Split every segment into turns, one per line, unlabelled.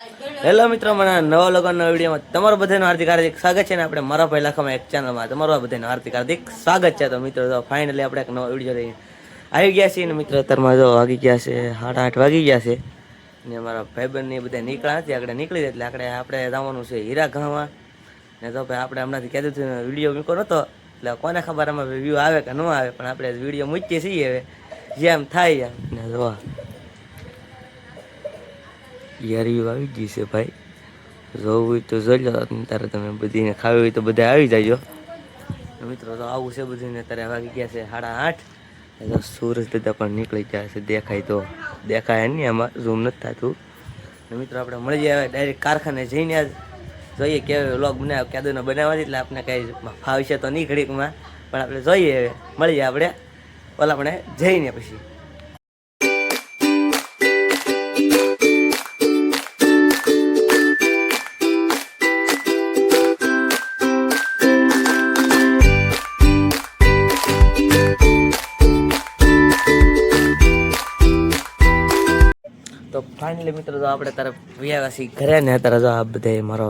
Hello મિત્રો, મને નવા લોકોના વિડીયોમાં તમારું બધાનું હાર્દિક હાર્દિક સ્વાગત છે ને આપણે મારા પહેલા લખવામાં એક ચેનલમાં તમારું બધાનું હાર્દિક હાર્દિક સ્વાગત છે. તો મિત્રો, તો ફાઇનલી આપણે એક નવો વીડિયો લઈને આવી ગયા છીએ. ને મિત્રો, અત્યારમાં જો વાગી ગયા છે, સાડા આઠ વાગી ગયા છે. ને મારા ભાઈબંધ ને બધા નીકળ્યા નથી આપણે નીકળી એટલે આપણે આપણે જવાનું છે હીરા ગામમાં. ને તો ભાઈ આપણે હમણાંથી કહેતું હતું, વીડિયો મૂકો નહોતો. એટલે કોને ખબર આમાં વ્યૂ આવે કે ન આવે. પણ આપણે વીડિયો મૂકીએ છીએ હવે. જેમ થાય એમ. ને જોવા યારી આવી ગઈ છે ભાઈ. જોવું હોય તો જોઈ લો તારે તમે બધીને ખાવી હોય તો બધા આવી જાજો. મિત્રો, તો આવું છે બધીને અત્યારે વાગી ગયા છે સાડા આઠ. સૂરજ દાદા પણ નીકળી ગયા છે, દેખાય તો દેખાય નહીં, આમાં ઝૂમ નથી થતું. મિત્રો, આપણે મળી જાય ડાયરેક્ટ કારખાને જઈને આજ. જોઈએ કે વ્લોગ બનાવ ક્યાદોનો બનાવવા એટલે આપણે કંઈ ફાવશે તો નહીં ઘડીકમાં. પણ આપણે જોઈએ હવે, મળીએ આપણે. ઓલા આપણે જઈને પછી. ફાઇનલી મિત્રો તો આપણે તારે વ્યાવ્યા ઘરે ને અત્યારે જો આ બધે મારો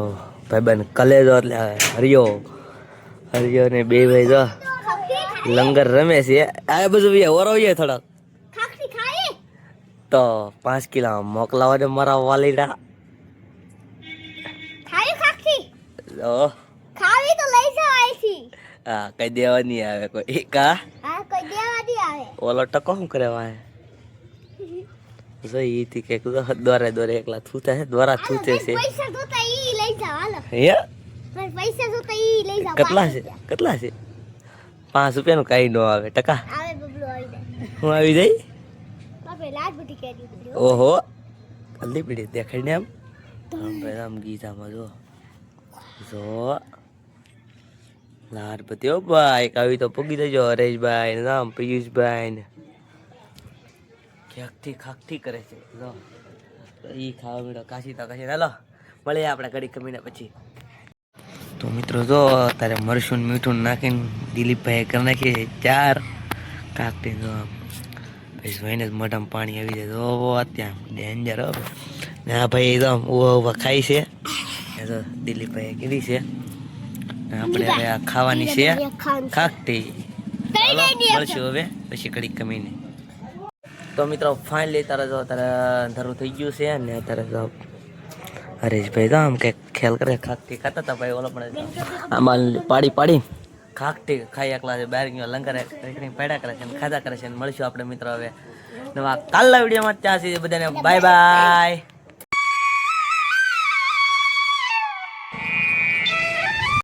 ભાઈબંધ કલેજો એટલે હરિયો હરિયો ને બે ભાઈ જો લંગર રમે છે. આ બધું વ્યા ઓરવીએ થોડોક. તો પાંચ કિલો મોકલાવા દે મારા વાલીડા ઓ
ખાવી તો લઈ જવાય છે
હા કઈ દેવાની આવે કોઈ. કા?
હા કોઈ દેવાથી આવે.
ઓલો ટકો શું કરે વાય જો ઈ થી કે દોરે દોરે એકલા થૂતા છે દોરા થૂતે છે. કેટલા છે? કેટલા છે? પાંચ રૂપિયાનું કાંઈ ન આવે ટકા.
આવે બબલો આવી જાય.
હું આવી
દીધી
ઓહો કલ્લી પીડી દેખાય ને આમ. આમ ગીતામાં જો. જો. લાર ઓ ભાઈ આવી તો પગી દેજો હરેશભાઈ ને આમ પિયુષભાઈ ને. ક્યાંકથી ખાકથી કરે છે. જો તો ઈ ખાવા મીડો કાશી તો કાશી. ચાલો મળીએ આપણે ઘડી કમીને પછી. તો મિત્રો જો અત્યારે મરસું મીઠું નાખીને દિલીપભાઈ કરી નાખીએ ચાર કાકટી જો. પછી જોઈને જ મોઢામાં પાણી આવી જાય. તો ત્યાં ડેન્જર હો. ને આ ભાઈ એકદમ ઊભા ઊભા ખાય છે. એ તો દિલીપભાઈ કીધી છે. આપણે હવે આ ખાવાની છે ખાકટી મળશું હવે. પછી ઘડી કમીને તો મિત્રો ફાઇનલી તારે જો તારે અંધારું થઈ ગયું છે ને અત્યારે જો હરેશભાઈ તો આમ કે ખેલ કરે ખાકટી ખાતા હતા ભાઈ, ઓલો પણ આમાં પાડી પાડી. ખાકટી ખાઈ એકલા છે, બહાર ગયો, લંગર પડ્યા કરે છે ખાધા કરે છે. મળીશું આપણે મિત્રો હવે. નવા કાલના વિડીયોમાં ત્યાં સુધી બધાને બાય બાય